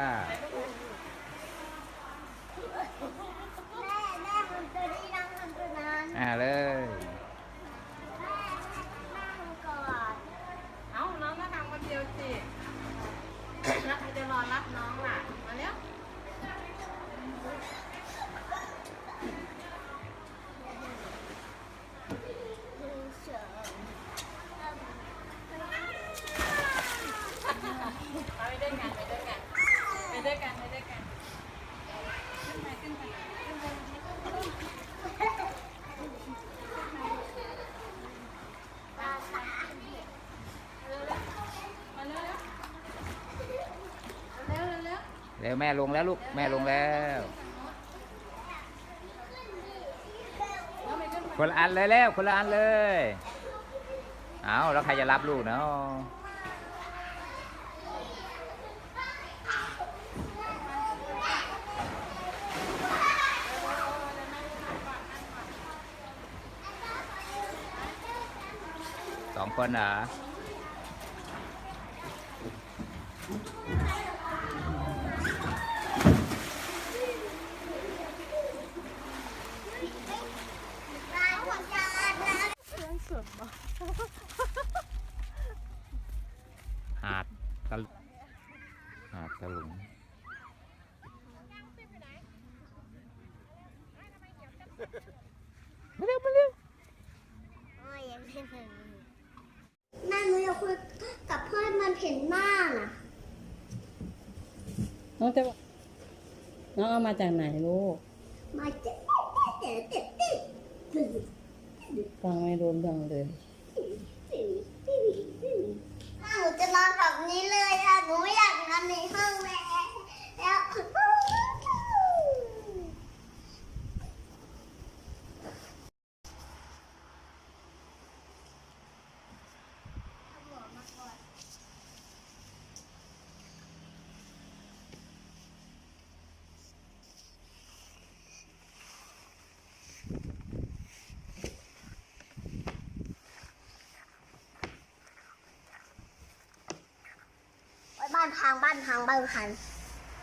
อ่า ร็วแม่ลงแล้วลูกแม่ลงแล้วคนละอันเลยแล้วคนละอันเลย เอาแล้วใครจะรับลูกเนาะสองคนเหรอ ร้านหัวจานนะ หาดตะลุหาดตะลุงมาเร็วมาเร็วโอ้ยยังไม่ถึงแม่หนูอยากคุยกับเพื่อนมันเห็นหน้าน่ะน้องจะน้องเอามาจากไหนลูก มาเจ็บเฟังไม่รู้เรื่องเลยหนูจะนอนแบบนี้เลยอะหนูไม่อยากนอนในห้องแล้วแล้ว โอ๊ย บ้านพังบ้านพังบ้านพัง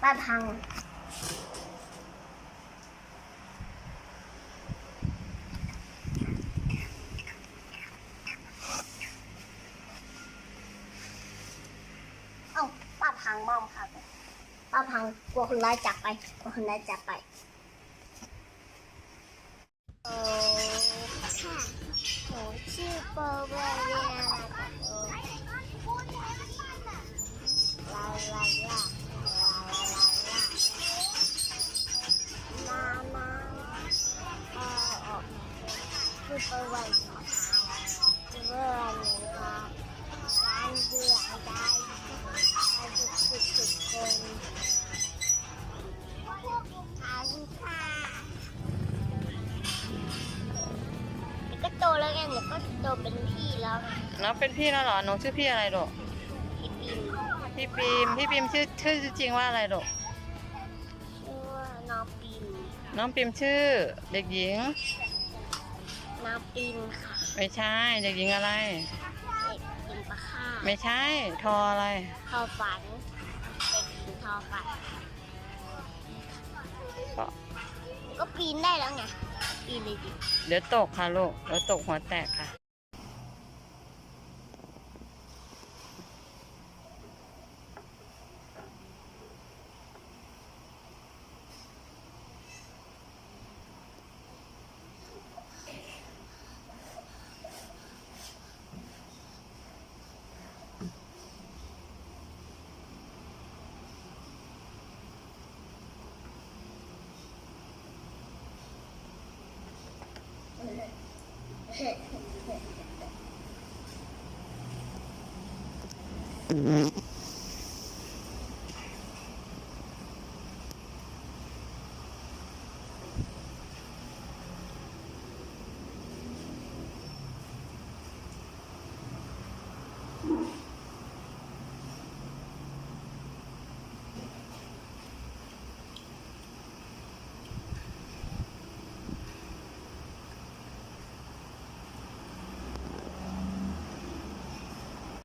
บ้านพังเอ้าบ้านพังบ้านพังบ้านพังกลัวคนร้ายจับไปกลัวคนร้ายจับไปโอ้ค่ะหนูชื่อโปเวเรียนะคะ คือประวัติของเขาเมื่อวันหนึ่งครับการเบื่อได้ได้ทุกทุกทุกคนขอบคุณค่ะเดี๋ยวก็โตแล้วไงเดี๋ยวก็โตเป็นพี่แล้วไงน้องเป็นพี่แล้วเหรอน้องชื่อพี่อะไรลูกพี่ปิมพี่ปิมพี่ปิมชื่อชื่อจริงว่าอะไรลูกชื่อว่าน้องปิมน้องปิมชื่อ เด็กหญิง น้องปิมค่ะไม่ใช่เด็กหญิงอะไร เด็กปิมปะค่าไม่ใช่ ทออะไร ทอฝันเด็กหญิงทอฝันก็ก็ปีนได้แล้วไงปีนเลยดิ เดี๋ยวตกค่ะลูกเดี๋ยวตกหัวแตกค่ะ Mm-hmm.